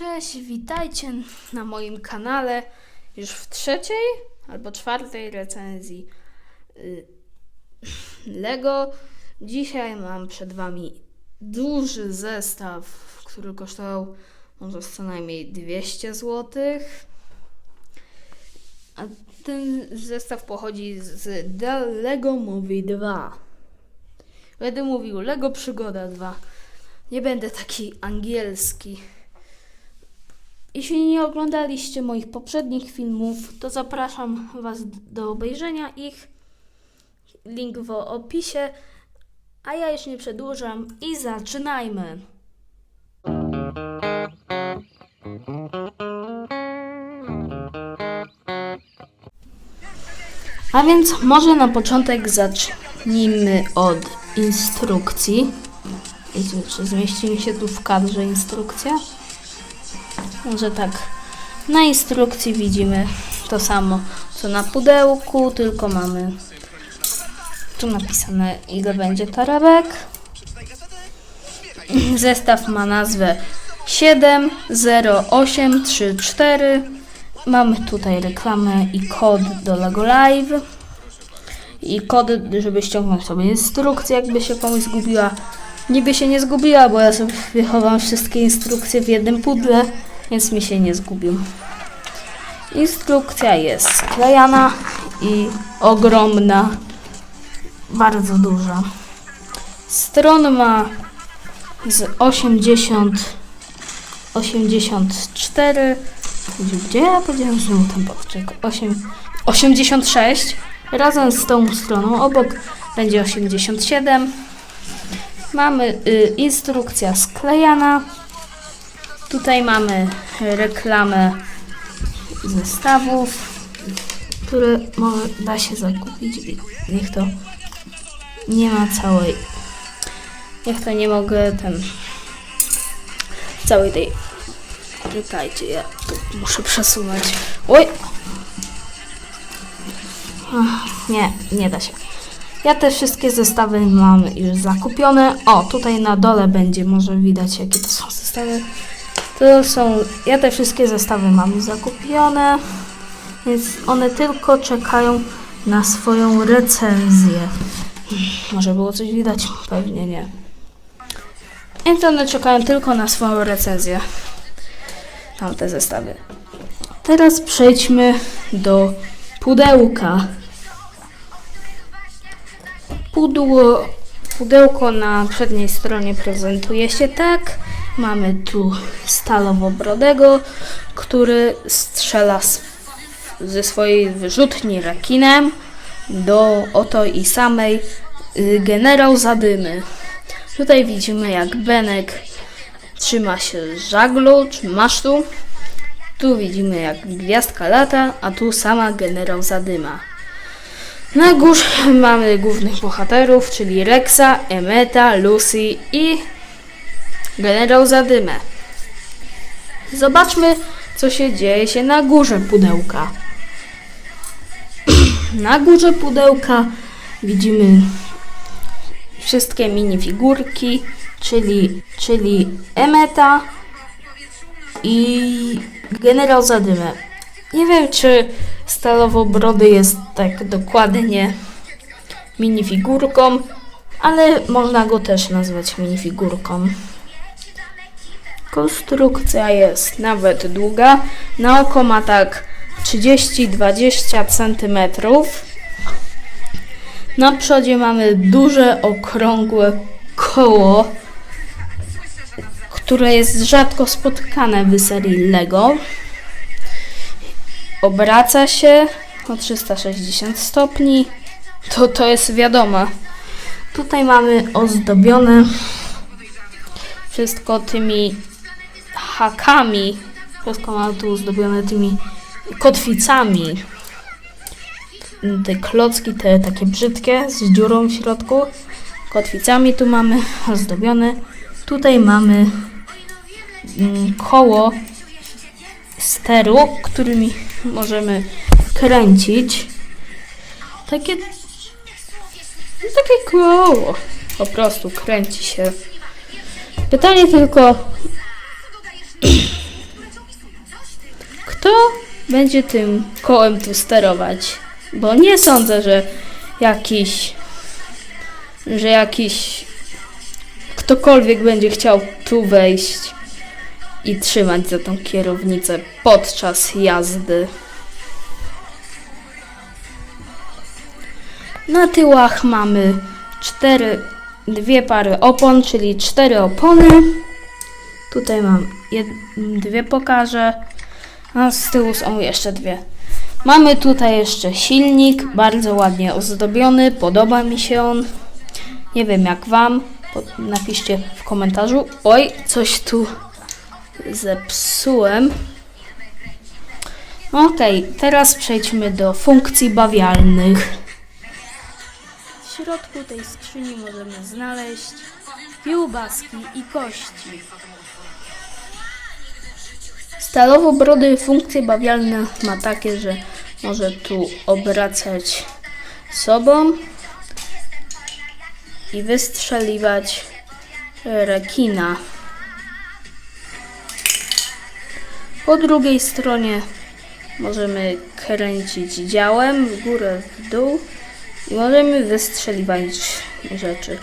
Cześć, witajcie na moim kanale już w trzeciej albo czwartej recenzji y, Lego. Dzisiaj mam przed Wami duży zestaw, który kosztował może co najmniej 200 zł. A ten zestaw pochodzi z The Lego Movie 2. Będę mówił Lego Przygoda 2. Nie będę taki angielski. Jeśli nie oglądaliście moich poprzednich filmów, to zapraszam Was do obejrzenia ich. Link w opisie. A ja już nie przedłużam i zaczynajmy. A więc może na początek zacznijmy od instrukcji. Czy zmieści mi się tu w kadrze instrukcja? Może tak. Na instrukcji widzimy to samo co na pudełku, tylko mamy tu napisane ile będzie torebek. Zestaw ma nazwę 70834. Mamy tutaj reklamę i kod do Lego Live. I kod, żeby ściągnąć sobie instrukcję, jakby się komuś zgubiła. Niby się nie zgubiła, bo ja sobie wychowam wszystkie instrukcje w jednym pudle, więc mi się nie zgubił. Instrukcja jest sklejana i ogromna, bardzo duża. Stron ma z 80, 84, gdzie ja powiedziałem, mu ten boczek, 8, 86, razem z tą stroną obok będzie 87. Mamy y, instrukcja sklejana. Tutaj mamy reklamę zestawów, które może da się zakupić. Niech to nie ma całej. Niech to nie mogę ten. Całej tej. Czekajcie, ja tu muszę przesunąć. Oj! Ach, Nie, nie da się. Ja te wszystkie zestawy mam już zakupione. O, tutaj na dole będzie, może widać jakie to są zestawy. To są, ja te wszystkie zestawy mam zakupione, więc one tylko czekają na swoją recenzję. Może było coś widać? Pewnie nie. Więc one czekają tylko na swoją recenzję. Tamte zestawy. Teraz przejdźmy do pudełka. Pudło, pudełko na przedniej stronie prezentuje się tak. Mamy tu stalowobrodego, który strzela z, ze swojej wyrzutni rekinem do oto i samej y, generał Zadymy. Tutaj widzimy jak Benek trzyma się żaglu czy masztu. Tu widzimy jak gwiazdka lata, a tu sama generał Zadyma. Na górze mamy głównych bohaterów, czyli Rexa, Emeta, Lucy i generał Zadymę. Zobaczmy, co się dzieje się na górze pudełka. na górze pudełka widzimy wszystkie minifigurki, czyli, czyli Emeta i generał Zadymę. Nie wiem, czy Stalowobrody jest tak dokładnie minifigurką, ale można go też nazwać minifigurką. Konstrukcja jest nawet długa. Na oko ma tak 30-20 cm. Na przodzie mamy duże, okrągłe koło, które jest rzadko spotkane w serii Lego. Obraca się o 360 stopni. To, to jest wiadome. Tutaj mamy ozdobione wszystko tymi hakami. Wszystko ma tu zdobione tymi kotwicami. Te klocki, te takie brzydkie z dziurą w środku. Kotwicami tu mamy ozdobione. Tutaj mamy mm, koło steru, którymi możemy kręcić. Takie takie koło. Po prostu kręci się. Pytanie tylko, będzie tym kołem tu sterować. Bo nie sądzę, że jakiś, że jakiś ktokolwiek będzie chciał tu wejść i trzymać za tą kierownicę podczas jazdy. Na tyłach mamy cztery, dwie pary opon, czyli cztery opony. Tutaj mam jed, dwie pokażę, a z tyłu są jeszcze dwie. Mamy tutaj jeszcze silnik, bardzo ładnie ozdobiony, podoba mi się on. Nie wiem jak Wam, napiszcie w komentarzu. Oj, coś tu zepsułem. Okej, teraz przejdźmy do funkcji bawialnych. W środku tej skrzyni możemy znaleźć kiełbaski i kości. Stalowo-brody funkcje bawialne ma takie, że może tu obracać sobą i wystrzeliwać rekina. Po drugiej stronie możemy kręcić działem w górę, w dół i możemy wystrzeliwać rzeczy.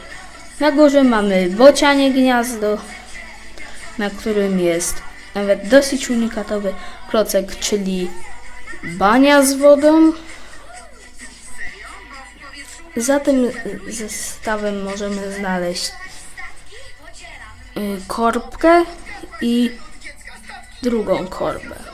Na górze mamy bocianie gniazdo, na którym jest nawet dosyć unikatowy klocek, czyli bania z wodą. Za tym zestawem możemy znaleźć y, korbkę i drugą korbę.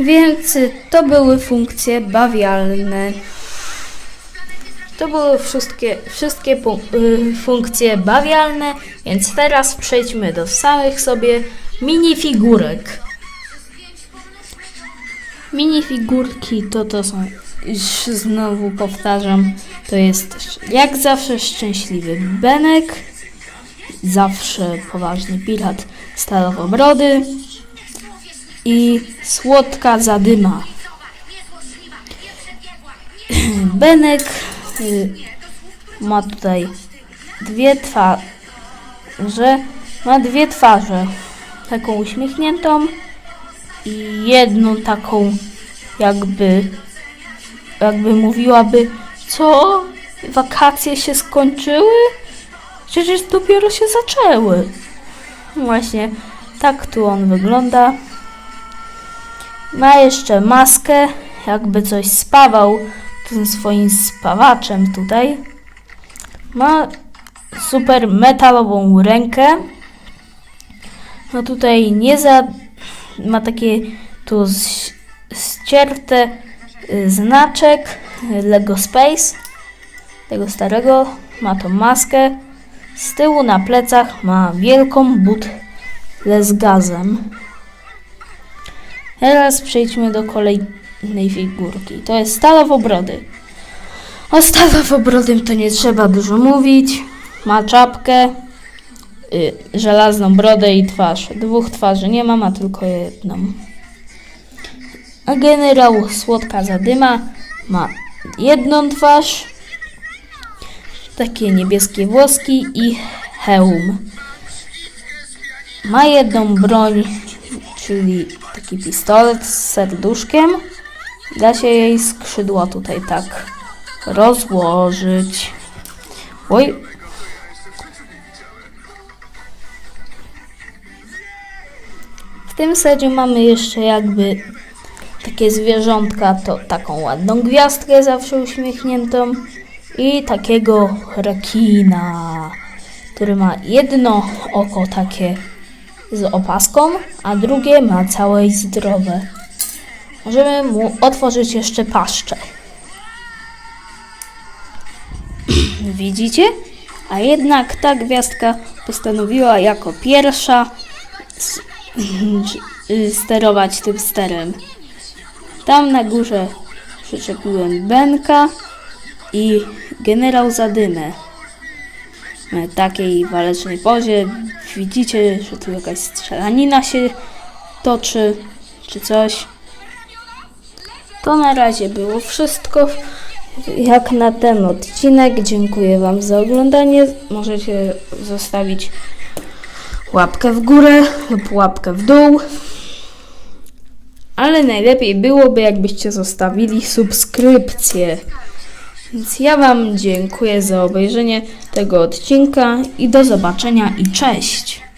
Więc to były funkcje bawialne. To były wszystkie, wszystkie y, funkcje bawialne, więc teraz przejdźmy do samych sobie minifigurek. Minifigurki to to są, znowu powtarzam, to jest jak zawsze szczęśliwy Benek, zawsze poważny pirat stalowobrody i słodka zadyma. Benek y, ma tutaj dwie twarze, ma dwie twarze, taką uśmiechniętą i jedną taką jakby, jakby mówiłaby, co, wakacje się skończyły? Przecież dopiero się zaczęły. Właśnie tak tu on wygląda. Ma jeszcze maskę, jakby coś spawał tym swoim spawaczem tutaj. Ma super metalową rękę. No tutaj nie za... Ma takie tu ścierte y, znaczek Lego Space tego starego. Ma tą maskę. Z tyłu na plecach ma wielką butlę z gazem. Teraz przejdźmy do kolejnej figurki. To jest stalowobrody. O stalowobrodym to nie trzeba dużo mówić. Ma czapkę, y, żelazną brodę i twarz. Dwóch twarzy nie ma, ma tylko jedną. A generał Słodka Zadyma ma jedną twarz, takie niebieskie włoski i hełm. Ma jedną broń, czyli pistolet z serduszkiem. Da się jej skrzydła tutaj tak rozłożyć. Oj. W tym sedzie mamy jeszcze jakby takie zwierzątka, to taką ładną gwiazdkę zawsze uśmiechniętą i takiego rekina, który ma jedno oko takie z opaską, a drugie ma całe i zdrowe. Możemy mu otworzyć jeszcze paszczę. Widzicie? A jednak ta gwiazdka postanowiła jako pierwsza sterować tym sterem. Tam na górze przyczepiłem Benka i generał Zadymę. Na takiej walecznej pozie widzicie, że tu jakaś strzelanina się toczy, czy coś. To na razie było wszystko jak na ten odcinek. Dziękuję Wam za oglądanie. Możecie zostawić łapkę w górę lub łapkę w dół. Ale najlepiej byłoby, jakbyście zostawili subskrypcję. Więc ja Wam dziękuję za obejrzenie tego odcinka i do zobaczenia i cześć!